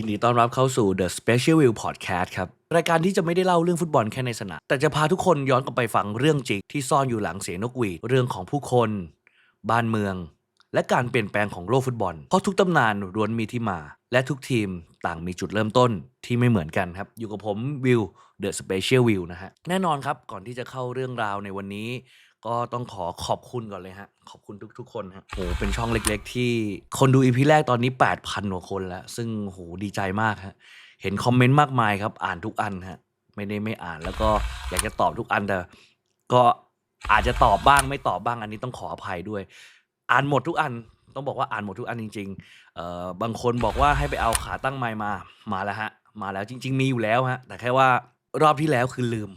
ยินดีต้อนรับเข้าสู่ The Special View Podcast ครับ รายการที่จะไม่ได้เล่าเรื่องฟุตบอลแค่ในสนามแต่จะพาทุกคนย้อนกลับไปฟังเรื่องจริงที่ซ่อนอยู่หลังเสียงนกหวีดเรื่องของผู้คน บ้านเมือง และการเปลี่ยนแปลงของโลกฟุตบอล เพราะทุกตำนานล้วนมีที่มา และทุกทีมต่างมีจุดเริ่มต้นที่ไม่เหมือนกันครับ อยู่กับผมวิว The Special View นะฮะแน่นอนครับก่อนที่จะเข้าเรื่องราวในวันนี้ ก็ต้องขอขอบคุณก่อนเลยฮะ ขอบคุณทุก ๆ คนฮะโหเป็นช่องเล็ก ๆ ที่คนดูอีพีแรกตอนนี้ 8,000กว่าคนแล้ว ซึ่งโหดีใจมากฮะ เห็นคอมเมนต์มากมายครับ อ่านทุกอันฮะ ไม่ได้ไม่อ่านแล้วก็อยากจะตอบทุกอันแต่ ก็อาจจะตอบบ้างไม่ตอบบ้างอันนี้ต้องขออภัยด้วย อ่านหมดทุกอันต้องบอกว่าอ่านหมดทุกอันจริงๆเอ่อบางคนบอกว่าให้ไปเอาขาตั้งไมค์มามาแล้วฮะ มาแล้วจริง ๆ มีอยู่แล้วฮะแต่แค่ว่ารอบที่แล้วคือลืม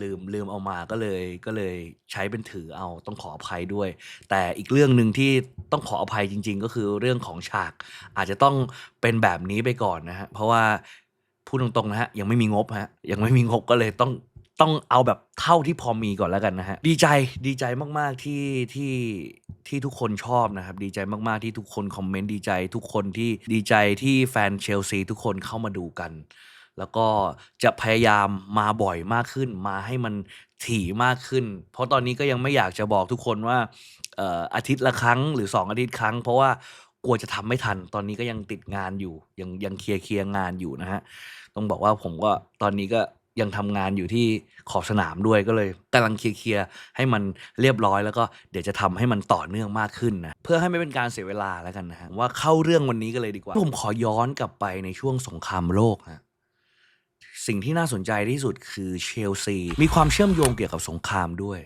ลืมลืมเอามาก็เลยก็เลยใช้เป็นถือเอาต้องขออภัยด้วย แต่อีกเรื่องหนึ่งที่ต้องขออภัยจริง ๆ ก็คือเรื่องของฉาก อาจจะต้องเป็นแบบนี้ไปก่อนนะฮะเพราะว่าพูดตรงๆนะฮะยังไม่มีงบฮะยังไม่มีงบก็เลยต้องต้องเอาแบบเท่าที่พอมีก่อนแล้วกันนะฮะดีใจดีใจมากๆที่ที่ที่ทุกคนชอบนะครับ ดีใจมากๆที่ทุกคนคอมเมนต์ดีใจ ทุกคนที่ดีใจที่แฟนเชลซีทุกคนเข้ามาดูกัน แล้วก็จะพยายามมาบ่อยมากขึ้น มาให้มันถี่มากขึ้น เพราะตอนนี้ก็ยังไม่อยากจะบอกทุกคนว่าอาทิตย์ละครั้งหรือ 2 อาทิตย์ครั้ง เพราะว่ากลัวจะทำไม่ทัน ตอนนี้ก็ยังติดงานอยู่ ยังยังเคลียร์เคลียร์งานอยู่นะฮะ ต้องบอกว่าผมก็ตอนนี้ก็ยังทำงานอยู่ที่ขอบสนามด้วยก็เลยกำลังเคลียร์เคลียร์ให้มันเรียบร้อย แล้วก็เดี๋ยวจะทำให้มันต่อเนื่องมากขึ้นนะเพื่อให้ไม่เป็นการเสียเวลาแล้วกันนะฮะว่าเข้าเรื่องวันนี้กันเลยดีกว่า ผมขอย้อนกลับไปในช่วงสงครามโลกฮะ สิ่งที่น่าสนใจที่สุดคือเชลซี มีความเชื่อมโยงเกี่ยวกับสงครามด้วย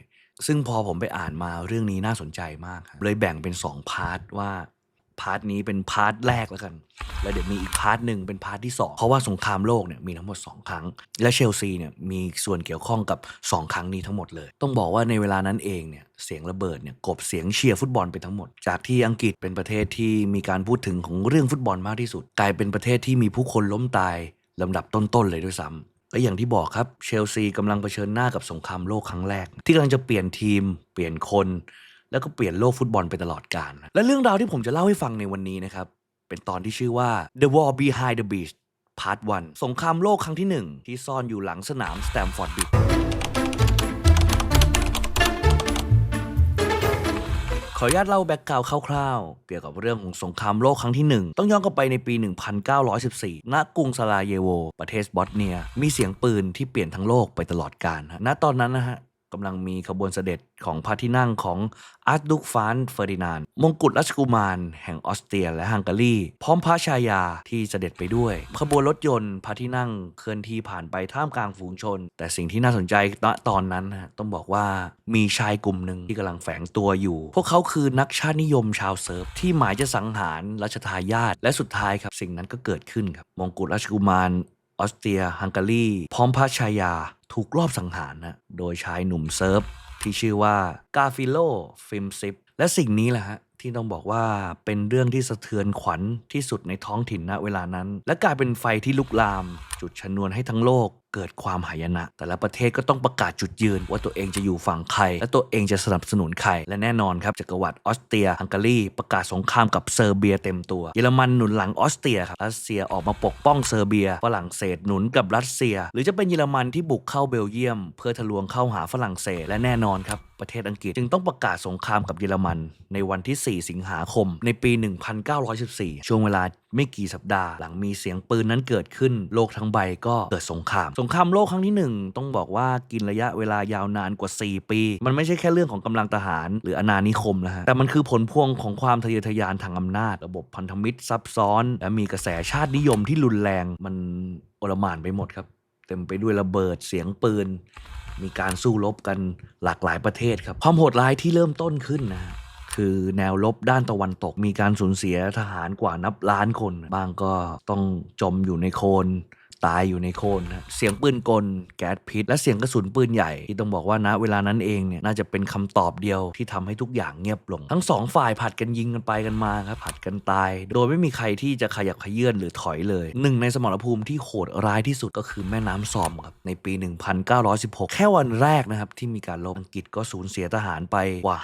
ซึ่งพอผมไปอ่านมาเรื่องนี้น่าสนใจมากครับเลยแบ่งเป็น 2 พาร์ทว่าพาร์ทนี้เป็นพาร์ทแรกแล้วกัน แล้วเดี๋ยวมีอีกพาร์ทหนึ่งเป็นพาร์ทที่ 2 เพราะว่าสงครามโลกเนี่ยมีทั้งหมด 2 ครั้ง และเชลซีเนี่ยมีส่วนเกี่ยวข้องกับ 2 ครั้งนี้ทั้งหมดเลย ต้องบอกว่าในเวลานั้นเองเนี่ยเสียงระเบิดเนี่ยกบเสียงเชียร์ฟุตบอลไปทั้งหมด จากที่อังกฤษเป็นประเทศที่มีการพูดถึงของเรื่องฟุตบอลมากที่สุด กลายเป็นประเทศที่มีผู้คนล้มตาย ลำดับต้นๆเลยด้วยซ้ำและอย่างที่บอกครับเชลซีกำลังเผชิญหน้ากับสงครามโลกครั้งแรก ที่กำลังจะเปลี่ยนทีม เปลี่ยนคน แล้วก็เปลี่ยนโลกฟุตบอลไปตลอดกาลและเรื่องราวที่ผมจะเล่าให้ฟังในวันนี้นะครับเป็นตอนที่ชื่อว่า The War Behind the Beach Part 1สงครามโลกครั้งที่ 1 ที่ซ่อนอยู่หลังสนามสแตมฟอร์ดบิด ขออนุญาตเล่าแบ็กกราวด์คร่าวๆ เกี่ยวกับเรื่องของสงครามโลกครั้งที่ 1 ต้องย้อนกลับไปในปี 1914 ณ กรุงซาราเยโว ประเทศบอสเนีย มีเสียงปืนที่เปลี่ยนทั้งโลกไปตลอดกาลฮะณตอนนั้นนะฮะ กำลังมีขบวนเสด็จของพระที่นั่งของอาร์ตดุกฟานเฟอร์ดินานด์มงกุฎราชกุมาร แห่งออสเตรียและฮังการี พร้อมพระชายาที่เสด็จไปด้วย ขบวนรถยนต์พระที่นั่งเคลื่อนที่ผ่านไปท่ามกลางฝูงชน แต่สิ่งที่น่าสนใจณตอนนั้นต้องบอกว่ามีชายกลุ่มหนึ่งที่กำลังแฝงตัวอยู่ พวกเขาคือนักชาตินิยมชาวเซิร์ฟที่หมายจะสังหารรัชทายาทและสุดท้ายครับสิ่งนั้นก็เกิดขึ้นครับมงกุฎราชกุมาร ออสเตรียฮังการีพร้อมพระชายาถูกลอบสังหารนะโดยชายหนุ่มเซิร์ฟที่ชื่อว่ากาฟิโลฟิมซิปและสิ่งนี้แหละฮะที่ต้องบอกว่าเป็นเรื่องที่สะเทือนขวัญที่สุดในท้องถิ่นณเวลานั้น และกลายเป็นไฟที่ลุกลาม จุดชนวนให้ทั้งโลก เกิดความหายนะ แต่ละประเทศก็ต้องประกาศจุดยืน ว่าตัวเองจะอยู่ฝั่งใคร และตัวเองจะสนับสนุนใคร และแน่นอนครับจักรวรรดิออสเตรียฮังการีประกาศสงครามกับเซอร์เบียเต็มตัว เยอรมันหนุนหลังออสเตรียครับรัสเซียออกมาปกป้องเซอร์เบีย ฝรั่งเศสหนุนกับรัสเซีย หรือจะเป็นเยอรมันที่บุกเข้าเบลเยียม เพื่อทะลวงเข้าหาฝรั่งเศสและแน่นอนครับประเทศอังกฤษจึงต้องประกาศสงครามกับเยอรมัน ในวันที่ 4 สิงหาคมในปี 1914 ช่วงเวลาไม่กี่สัปดาห์หลังมีเสียงปืนนั้นเกิดขึ้น โลกทั้งใบก็เกิดสงคราม สงครามโลกครั้งที่ 1 ต้องบอกว่ากินระยะเวลายาวนานกว่า 4 ปี มันไม่ใช่แค่เรื่องของกำลังทหาร หรืออาณานิคมนะฮะแต่มันคือผลพวงของความทะเยอทะยานทางอำนาจ ระบบพันธมิตรซับซ้อน และมีกระแสชาตินิยมที่รุนแรงมันโอลหม่านไปหมดครับเต็มไปด้วยระเบิดเสียงปืน มีการสู้รบกันหลากหลายประเทศครับความโหดร้ายที่เริ่มต้นขึ้นนะ คือแนวลบด้านตะวันตกมีการสูญเสียทหารกว่านับล้านคน บางก็ต้องจมอยู่ในโคลน ตายอยู่ในโคนนะเสียงปืนกลแก๊สพิษ และเสียงกระสุนปืนใหญ่ที่ต้องบอกว่าณเวลานั้นเองเนี่ยน่าจะเป็นคำตอบเดียวที่ทำให้ทุกอย่างเงียบลง ทั้งสองฝ่ายผัดกันยิงกันไปกันมาครับผัดกันตาย โดยไม่มีใครที่จะขยับขยื่นหรือถอยเลยหนึ่งในสมรภูมิที่โหดร้ายที่สุดก็คือแม่น้ำซอมครับในปี 1916 แค่วันแรกนะครับที่มีการลบอังกฤษก็สูญเสียทหารไปกว่า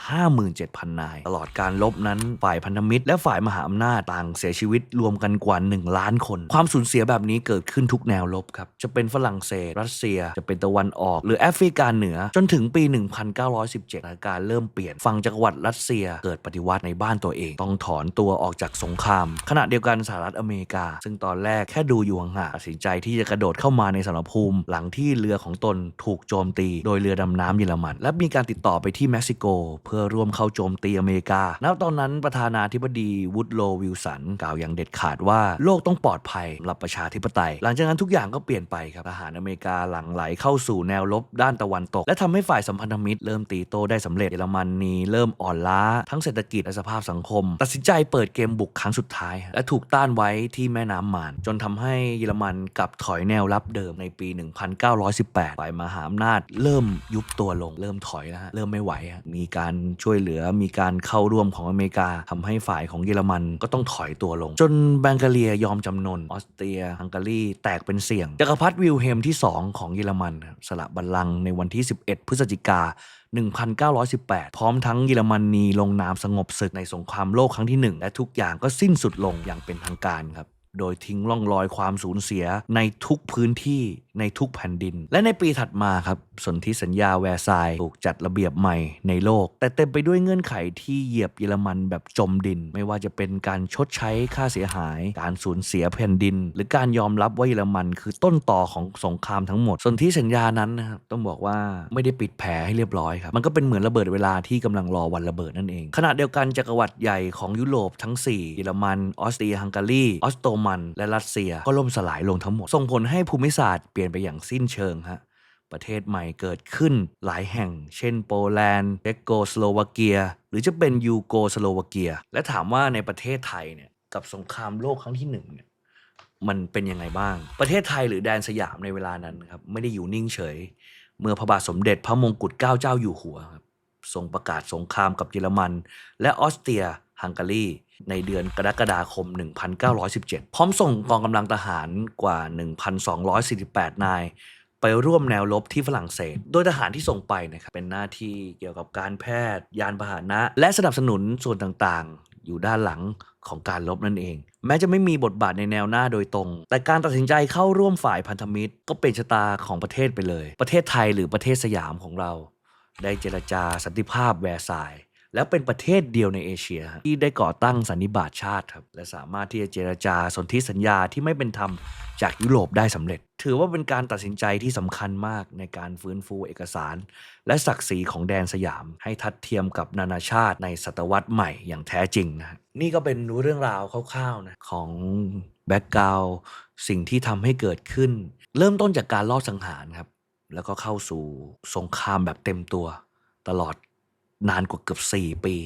57,000 นาย ตลอดการลบนั้นฝ่ายพันธมิตร และฝ่ายมหาอำนาจต่างเสียชีวิตรวมกันกว่า 1 ล้านคน ความสูญเสียแบบนี้เกิดขึ้นทุกแนวลบครับ จะเป็นฝรั่งเศส รัสเซีย จะเป็นตะวันออก หรือแอฟริกาเหนือ จนถึงปี 1917สถานการณ์เริ่มเปลี่ยน ฝั่งจักรวรรดิรัสเซียเกิดปฏิวัติในบ้านตัวเอง ต้องถอนตัวออกจากสงคราม ขณะเดียวกันสหรัฐอเมริกา ซึ่งตอนแรกแค่ดูอยู่ห่างตัดสินใจที่จะกระโดดเข้ามาในสมรภูมิ หลังที่เรือของตนถูกโจมตี โดยเรือดำน้ำเยอรมัน และมีการติดต่อไปที่เม็กซิโก เพื่อร่วมเข้าโจมตีอเมริกา ณ ตอนนั้นประธานาธิบดีวูดโลวิลสันกล่าวอย่างเด็ดขาดว่าโลกต้องปลอดภัยสำหรับประชาธิปไตย หลังจากนั้นทุกอย่างก็เปลี่ยนไปครับทหารอเมริกาหลั่งไหลเข้าสู่แนวรบด้านตะวันตก และทำให้ฝ่ายสัมพันธมิตรเริ่มตีโต้ได้สำเร็จเยอรมนีเริ่มอ่อนล้า ทั้งเศรษฐกิจและสภาพสังคม ตัดสินใจเปิดเกมบุกครั้งสุดท้าย และถูกต้านไว้ที่แม่น้ำมาน จนทำให้เยอรมันกลับถอยแนวรับเดิมในปี 1918ฝ่ายมหาอำนาจ เริ่มยุบตัวลง เริ่มถอยแล้วฮะเริ่มไม่ไหวมีการช่วยเหลือมีการเข้าร่วมของอเมริกาทำให้ฝ่ายของเยอรมันก็ต้องถอยตัวลง จนแบงกาเลียยอมจำนนออสเตรียฮังการีแตกเป็นเสี่ยงจักรพรรดิวิลเฮมที่ 2 ของเยอรมันสละบัลลังก์ในวันที่ 11 พฤศจิกา 1918 พร้อมทั้งเยอรมนีลงนามสงบศึกในสงครามโลกครั้งที่ 1 และทุกอย่างก็สิ้นสุดลงอย่างเป็นทางการครับ โดยทิ้งร่องรอยความสูญเสียในทุกพื้นที่ในทุกแผ่นดิน และในปีถัดมาครับสนธิสัญญาแวร์ซายน์ถูกจัดระเบียบใหม่ในโลก แต่เต็มไปด้วยเงื่อนไขที่เหยียบเยอรมันแบบจมดิน ไม่ว่าจะเป็นการชดใช้ค่าเสียหาย การสูญเสียแผ่นดิน หรือการยอมรับว่าเยอรมัน คือต้นต่อของสงครามทั้งหมดสนธิสัญญานั้นนะครับต้องบอกว่าไม่ได้ปิดแผลให้เรียบร้อยครับมันก็เป็นเหมือนระเบิดเวลาที่กำลังรอวันระเบิดนั่นเองขณะเดียวกันจักรวรรดิใหญ่ของยุโรปทั้ง 4 เยอรมันออสเตรียฮังการีออสโตมน และรัสเซียก็ล่มสลายลงทั้งหมด ส่งผลให้ภูมิศาสตร์เปลี่ยนไปอย่างสิ้นเชิงฮะประเทศใหม่เกิดขึ้นหลายแห่ง เช่นโปแลนด์เช็กโกสโลวาเกีย หรือจะเป็นยูโกสโลวาเกีย และถามว่าในประเทศไทยเนี่ยกับสงครามโลกครั้งที่หนึ่งเนี่ยมันเป็นยังไงบ้าง ประเทศไทยหรือแดนสยามในเวลานั้นครับไม่ได้อยู่นิ่งเฉย เมื่อพระบาทสมเด็จพระมงกุฎเกล้าเจ้าอยู่หัวครับทรงประกาศสงครามกับเยอรมัน และออสเตรีย ฮังการีในเดือนกรกฎาคม 1917 พร้อมส่งกองกำลังทหารกว่า 1,248 นาย ไปร่วมแนวรบที่ฝรั่งเศส โดยทหารที่ส่งไปนะครับเป็นหน้าที่เกี่ยวกับการแพทย์ ยานพาหนะ และสนับสนุนส่วนต่างๆ อยู่ด้านหลังของการรบนั่นเอง แม้จะไม่มีบทบาทในแนวหน้าโดยตรง แต่การตัดสินใจเข้าร่วมฝ่ายพันธมิตร ก็เป็นชะตาของประเทศไปเลย ประเทศไทยหรือประเทศสยามของเรา ได้เจรจาสันติภาพแวร์ซายน์ แล้วเป็นประเทศเดียวในเอเชีย ที่ได้ก่อตั้งสันนิบาตชาติครับและสามารถที่จะเจรจาสนธิสัญญาที่ไม่เป็นธรรมจากยุโรปได้สำเร็จ ถือว่าเป็นการตัดสินใจที่สำคัญมากในการฟื้นฟูเอกสาร และศักดิ์ศรีของแดนสยาม ให้ทัดเทียมกับนานาชาติในศตวรรษใหม่อย่างแท้จริงนะนี่ก็เป็นรู้เรื่องราวคร่าวๆนะของแบ็กกราวสิ่งที่ทำให้เกิดขึ้น เริ่มต้นจากการลอบสังหารครับแล้วก็เข้าสู่สงครามแบบเต็มตัวตลอด นานกว่าเกือบ 4 ปี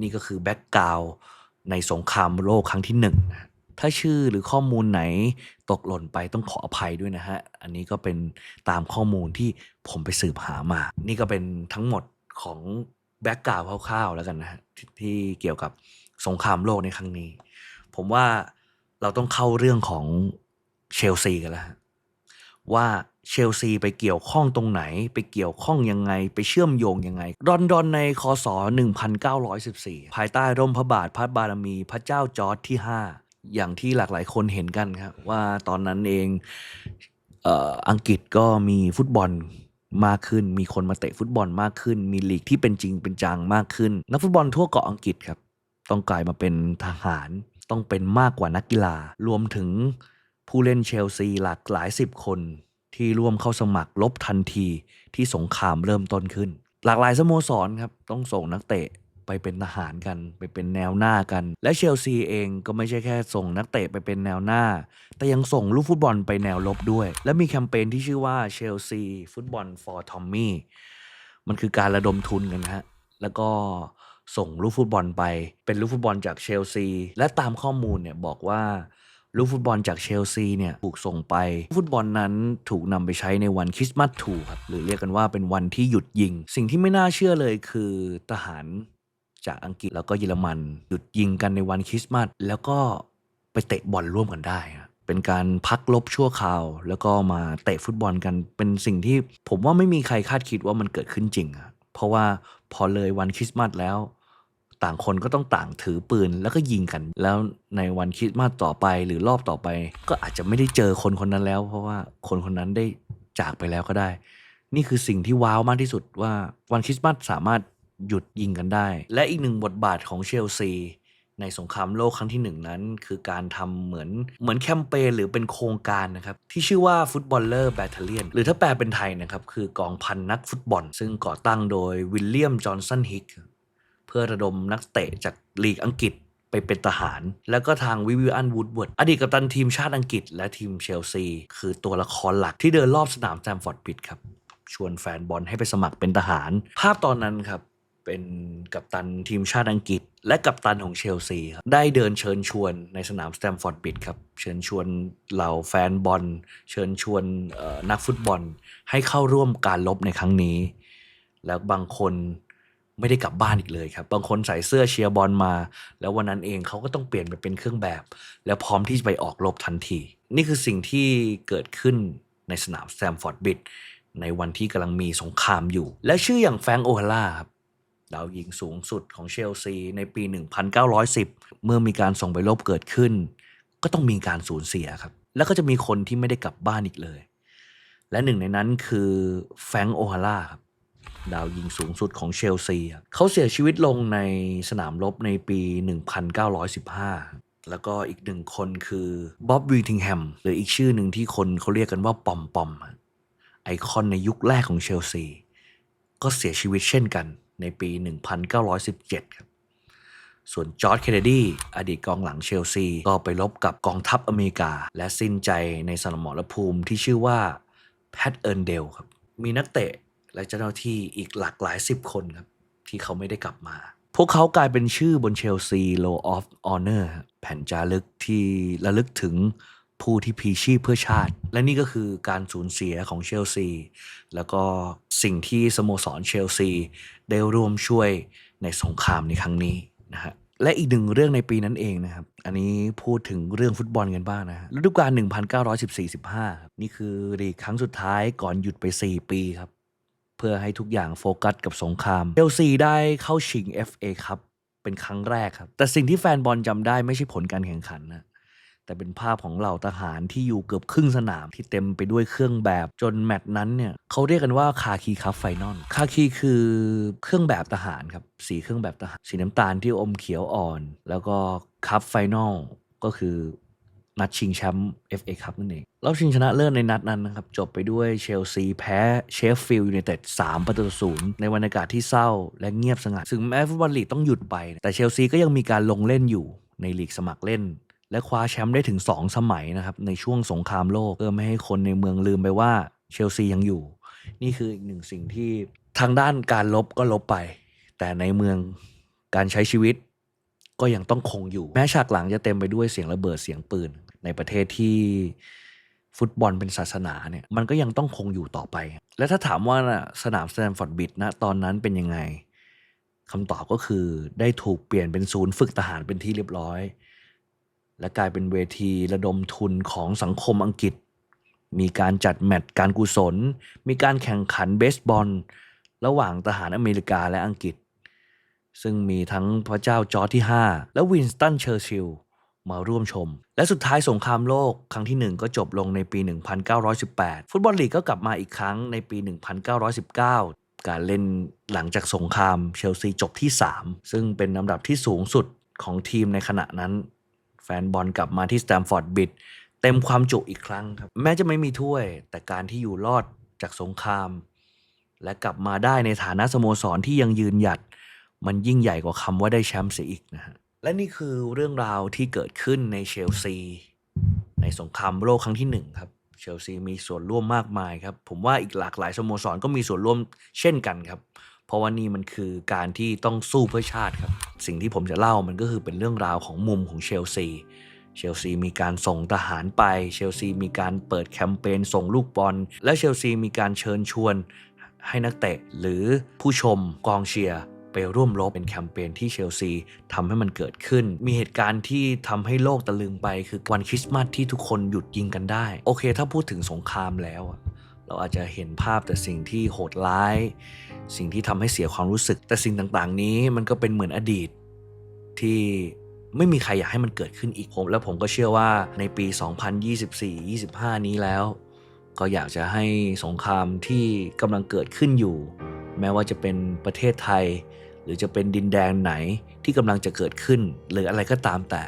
นี่ก็คือแบ็กกราวในสงครามโลกครั้งที่หนึ่งนะถ้าชื่อหรือข้อมูลไหนตกหล่นไปต้องขออภัยด้วยนะฮะ อันนี้ก็เป็นตามข้อมูลที่ผมไปสืบหามา นี่ก็เป็นทั้งหมดของแบ็กกราวคร่าวๆแล้วกันนะฮะที่ที่เกี่ยวกับสงครามโลกในครั้งนี้ ผมว่าเราต้องเข้าเรื่องของเชลซีกันแล้วว่า เชลซีไปเกี่ยวข้องตรงไหน ไปเกี่ยวข้องยังไง ไปเชื่อมโยงยังไง รอนดอนในคศ 1914 ภายใต้ร่มพระบาทพระบารมีพระเจ้าจอร์จที่ 5 อย่างที่หลากหลายคนเห็นกันครับ ว่าตอนนั้นเองเอออังกฤษก็มีฟุตบอลมากขึ้น มีคนมาเตะฟุตบอลมากขึ้น มีลีกที่เป็นจริงเป็นจังมากขึ้น นักฟุตบอลทั่วเกาะอังกฤษครับ ต้องกลายมาเป็นทหาร ต้องเป็นมากกว่านักกีฬา รวมถึงผู้เล่นเชลซีหลากหลายสิบคน ที่ร่วมเข้าสมัครลบทันทีที่สงครามเริ่มต้นขึ้น หลากหลายสโมสรครับต้องส่งนักเตะไปเป็นทหารกัน ไปเป็นแนวหน้ากัน และเชลซีเองก็ไม่ใช่แค่ส่งนักเตะไปเป็นแนวหน้า แต่ยังส่งลูกฟุตบอลไปแนวลบด้วย และมีแคมเปญที่ชื่อว่าเชลซีฟุตบอล for Tommy มันคือการระดมทุนกันนะฮะแล้วก็ส่งลูกฟุตบอลไป เป็นลูกฟุตบอลจากเชลซี และตามข้อมูลเนี่ยบอกว่า ลูกฟุตบอลจากเชลซีเนี่ยถูกส่งไป ฟุตบอลนั้นถูกนำไปใช้ในวันคริสต์มาสทูครับหรือเรียกกันว่าเป็นวันที่หยุดยิง สิ่งที่ไม่น่าเชื่อเลยคือทหารจากอังกฤษแล้วก็เยอรมัน หยุดยิงกันในวันคริสต์มาสแล้วก็ไปเตะบอลร่วมกันได้ครับเป็นการพักลบชั่วคราว แล้วก็มาเตะฟุตบอลกันเป็นสิ่งที่ผมว่าไม่มีใครคาดคิดว่ามันเกิดขึ้นจริงอะเพราะว่าพอเลยวันคริสต์มาสแล้ว ต่างคนก็ต้องต่างถือปืนแล้วก็ยิงกัน แล้วในวันคริสต์มาสต่อไปหรือรอบต่อไป ก็อาจจะไม่ได้เจอคนคนนั้นแล้ว เพราะว่าคนคนนั้นได้จากไปแล้วก็ได้ นี่คือสิ่งที่ว้าวมากที่สุดว่าวันคริสต์มาสสามารถหยุดยิงกันได้ และอีกหนึ่งบทบาทของเชลซี ในสงครามโลกครั้งที่หนึ่งนั้น คือการทำเหมือนเหมือนแคมเปญหรือเป็นโครงการนะครับ ที่ชื่อว่าฟุตบอลเลอร์แบตเทเลียนหรือถ้าแปลเป็นไทยนะครับ คือกองพันนักฟุตบอล ซึ่งก่อตั้งโดยวิลเลียมจอห์นสันฮิก พื่อระดมนักเตะจากลีกอังกฤษไปเป็นทหาร แล้วก็ทางวิวิอันวูดเวิร์ดอดีตกัปตันทีมชาติอังกฤษและทีมเชลซี คือตัวละครหลักที่เดินรอบสนามแซมฟอร์ดบิดครับ ชวนแฟนบอลให้ไปสมัครเป็นทหาร ภาพตอนนั้นครับ เป็นกัปตันทีมชาติอังกฤษ และกัปตันของเชลซีครับได้เดินเชิญชวนในสนามสแตมฟอร์ดบิดครับ เชิญชวนเหล่าแฟนบอล เชิญชวนนักฟุตบอล ให้เข้าร่วมการลบในครั้งนี้ แล้วบางคน ไม่ได้กลับบ้านอีกเลยครับ บางคนใส่เสื้อเชียร์บอลมา แล้ววันนั้นเองเขาก็ต้องเปลี่ยนไปเป็นเครื่องแบบ แล้วพร้อมที่จะไปออกรบทันที นี่คือสิ่งที่เกิดขึ้นในสนามแซมฟอร์ดบิดในวันที่กำลังมีสงครามอยู่ และชื่ออย่างแฟงโอฮาร่าครับดาวยิงสูงสุดของเชลซีในปี 1910 เมื่อมีการส่งไปรบเกิดขึ้น ก็ต้องมีการสูญเสียครับ แล้วก็จะมีคนที่ไม่ได้กลับบ้านอีกเลย และหนึ่งในนั้นคือแฟงโอฮาร่าครับ ดาวยิงสูงสุดของเชลซีเขาเสียชีวิตลงในสนามรบในปี 1915 แล้วก็อีกหนึ่งคนคือบ๊อบวีทิงแฮมหรืออีกชื่อหนึ่งที่คนเขาเรียกกันว่าปอมปอมไอคอนในยุคแรกของเชลซี ก็เสียชีวิตเช่นกันในปี 1917 ครับ ส่วนจอร์จเคนเนดีอดีตกองหลังเชลซี ก็ไปรบกับกองทัพอเมริกา และสิ้นใจในสนามรภูมิที่ชื่อว่าแพทเอิร์นเดลครับ มีนักเตะ และเจ้าหน้าที่อีกหลากหลายสิบคนครับที่เขาไม่ได้กลับมา พวกเขากลายเป็นชื่อบนเชลซี Law of Honor ครับแผ่นจารึกที่ระลึกถึงผู้ที่พีชีพเพื่อชาติ และนี่ก็คือการสูญเสียของเชลซี แล้วก็สิ่งที่สโมสรเชลซี ได้ร่วมช่วยในสงครามในครั้งนี้นะฮะและอีกหนึ่งเรื่องในปีนั้นเองนะครับ อันนี้พูดถึงเรื่องฟุตบอลกันบ้างนะฮะฤดูกาล1914-15 นี่คือลีกครั้งสุดท้ายก่อนหยุดไป 4 ปีครับ พื่อให้ทุกอย่างโฟกัสกับสงครามเชลซีได้เข้าชิง FA ครับเป็นครั้งแรกครับ แต่สิ่งที่แฟนบอลจำได้ไม่ใช่ผลการแข่งขันนะแต่เป็นภาพของเหล่าทหารที่อยู่เกือบครึ่งสนามที่เต็มไปด้วยเครื่องแบบจนแมตช์นั้นเนี่ยเขาเรียกกันว่าคาคีคัพไฟนอลคาคีคือเครื่องแบบทหารครับสีเครื่องแบบทหารสีน้ำตาลที่อมเขียวอ่อน แล้วก็คัพไฟนอลก็คือ นัดชิงแชมป์ FA คัพนั่นเองรอบชิงชนะเลิศในนัดนั้นนะครับ จบไปด้วยเชลซีแพ้เชฟฟิลด์ยูไนเต็ด3ประตูศูนย์ในบรรยากาศที่เศร้าและเงียบสงัดถึงแม้ฟุตบอลลีกต้องหยุดไป แต่เชลซีก็ยังมีการลงเล่นอยู่ในลีกสมัครเล่น และคว้าแชมป์ได้ถึง 2 สมัยนะครับ ในช่วงสงครามโลกเพื่อไม่ให้คนในเมืองลืมไปว่าเชลซียังอยู่ นี่คืออีกหนึ่งสิ่งที่ทางด้านการลบก็ลบไป แต่ในเมืองการใช้ชีวิตก็ยังต้องคงอยู่ แม้ฉากหลังจะเต็มไปด้วยเสียงระเบิดเสียงปืน ในประเทศที่ฟุตบอลเป็นศาสนาเนี่ยมันก็ยังต้องคงอยู่ต่อไป และถ้าถามว่านะสนามสแตมฟอร์ดบิดนะตอนนั้นเป็นยังไงคำตอบก็คือได้ถูกเปลี่ยนเป็นศูนย์ฝึกทหารเป็นที่เรียบร้อย และกลายเป็นเวทีระดมทุนของสังคมอังกฤษ มีการจัดแมตช์การกุศล มีการแข่งขันเบสบอล ระหว่างทหารอเมริกาและอังกฤษ ซึ่งมีทั้งพระเจ้าจอร์จที่ 5 และวินสตันเชอร์ชิลล์ มาร่วมชม และสุดท้ายสงครามโลกครั้งที่ 1 ก็จบลงในปี 1918 ฟุตบอลลีกก็กลับมาอีกครั้งในปี 1919การเล่นหลังจากสงครามเชลซีจบที่ 3 ซึ่งเป็นลำดับที่สูงสุดของทีมในขณะนั้น แฟนบอลกลับมาที่สแตมฟอร์ดบิดเต็มความจุอีกครั้งครับ แม้จะไม่มีถ้วย แต่การที่อยู่รอดจากสงคราม และกลับมาได้ในฐานะสโมสรที่ยังยืนหยัด มันยิ่งใหญ่กว่าคำว่าได้แชมป์เสียอีกนะฮะ และนี่คือเรื่องราวที่เกิดขึ้นในเชลซี ในสงครามโลกครั้งที่หนึ่งครับเชลซีมีส่วนร่วมมากมายครับ ผมว่าอีกหลากหลายสโมสรก็มีส่วนร่วมเช่นกันครับ เพราะว่านี่มันคือการที่ต้องสู้เพื่อชาติครับ สิ่งที่ผมจะเล่ามันก็คือเป็นเรื่องราวของมุมของเชลซีเชลซีมีการส่งทหารไปเชลซีมีการเปิดแคมเปญส่งลูกบอล และเชลซีมีการเชิญชวนให้นักเตะหรือผู้ชมกองเชียร์ ไปร่วมรบเป็นแคมเปญที่เชลซีทำให้มันเกิดขึ้น มีเหตุการณ์ที่ทำให้โลกตะลึงไป คือวันคริสต์มาสที่ทุกคนหยุดยิงกันได้ โอเค ถ้าพูดถึงสงครามแล้วเราอาจจะเห็นภาพแต่สิ่งที่โหดร้าย สิ่งที่ทำให้เสียความรู้สึก แต่สิ่งต่างๆ นี้มันก็เป็นเหมือนอดีตที่ไม่มีใครอยากให้มันเกิดขึ้นอีกผม แล้วผมก็เชื่อว่าในปี 2024-25 นี้แล้ว ก็อยากจะให้สงครามที่กำลังเกิดขึ้นอยู่ แม้ว่าจะเป็นประเทศไทย หรือจะเป็นดินแดนไหนที่กำลังจะเกิดขึ้น หรืออะไรก็ตามแต่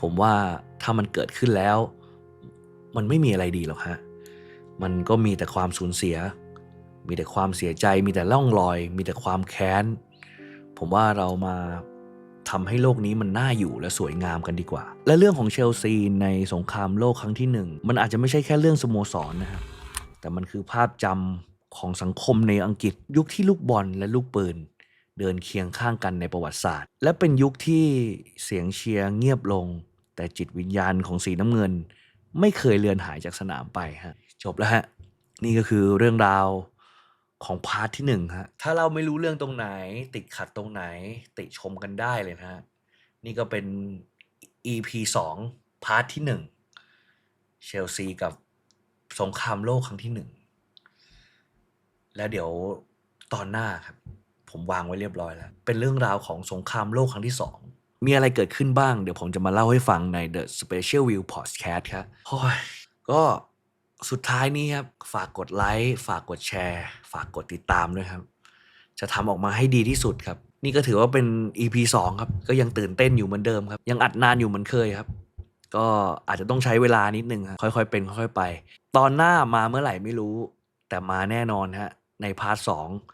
ผมว่าถ้ามันเกิดขึ้นแล้ว มันไม่มีอะไรดีหรอกฮะมันก็มีแต่ความสูญเสีย มีแต่ความเสียใจ มีแต่ล่องรอย มีแต่ความแค้น ผมว่าเรามาทำให้โลกนี้มันน่าอยู่และสวยงามกันดีกว่า และเรื่องของเชลซีในสงครามโลกครั้งที่หนึ่งมันอาจจะไม่ใช่แค่เรื่องสโมสรนะครับแต่มันคือภาพจำของสังคมในอังกฤษยุคที่ลูกบอลและลูกปืน เดินเคียงข้างกันในประวัติศาสตร์ และเป็นยุคที่เสียงเชียร์เงียบลง แต่จิตวิญญาณของสีน้ำเงิน ไม่เคยเลือนหายจากสนามไปฮะจบแล้วฮะนี่ก็คือเรื่องราวของพาร์ทที่หนึ่งฮะถ้าเราไม่รู้เรื่องตรงไหน ติดขัดตรงไหน ติชมกันได้เลยนะฮะนี่ก็เป็น EP สองพาร์ทที่หนึ่งเชลซีกับสงครามโลกครั้งที่หนึ่งแล้วเดี๋ยวตอนหน้าครับ ผมวางไว้เรียบร้อยแล้ว เป็นเรื่องราวของสงครามโลกครั้งที่สองมีอะไรเกิดขึ้นบ้าง เดี๋ยวผมจะมาเล่าให้ฟังใน The Special View Podcast ครับโอ้ยก็สุดท้ายนี้ครับ ฝากกดไลค์ ฝากกดแชร์ ฝากกดติดตามด้วยครับ จะทำออกมาให้ดีที่สุดครับ นี่ก็ถือว่าเป็น EP 2 ครับ ก็ยังตื่นเต้นอยู่เหมือนเดิมครับ ยังอัดนานอยู่เหมือนเคยครับ ก็อาจจะต้องใช้เวลานิดนึงครับค่อยๆเป็นค่อยๆไป ตอนหน้ามาเมื่อไหร่ไม่รู้ แต่มาแน่นอนฮะในพาร์ท2